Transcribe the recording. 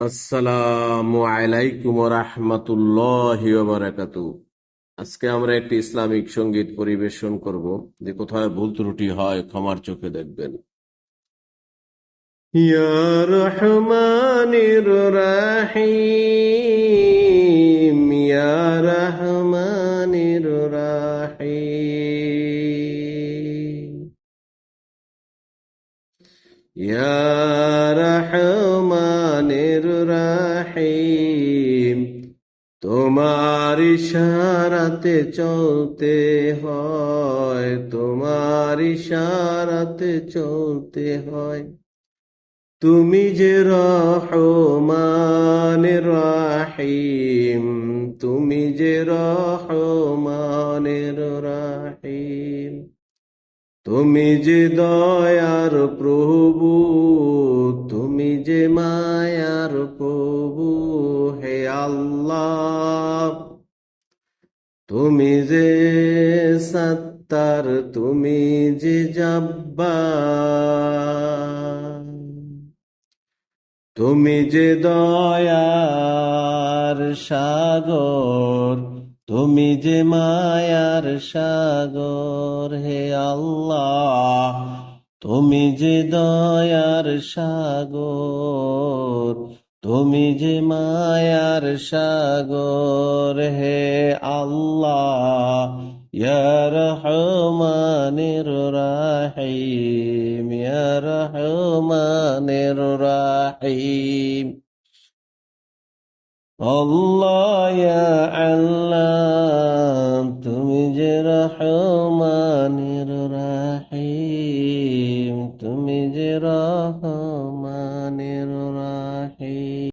আসসালামু আলাইকুম রহমতুল্লাহ বারাকাতু। আজকে আমরা একটি ইসলামিক সংগীত পরিবেশন করব। যে কোথায় ভুল ত্রুটি হয় ক্ষমার চোখে দেখবেন। রহমানির রাহিম, ইয়া রহমানির রাহিম। ইয়া রহমানির রাহিম, তোমার ইশারাতে চলতে হয়, তোমার ইশারাতে চলতে হয়। তুমি যে রহমানির রাহিম, তুমি যে রহমানির রাহিম। তুমি যে দয়ার প্রভু, তুমি যে মায়ার প্রভু, হে আল্লাহ। তুমি যে সত্তার, তুমি যে জব্বার। তুমি যে দয়ার সাগর, তুমি যে মায়ার সাগর, হে তুমি যে দয়ার সাগর, তুমি যে মায়ার সাগর, হে আল্লাহ রহমানির রাহিম রহমানির রাহিম। আল্লাহ আল্লাহ। রাহিম তুমি যে রহমানের রাহিম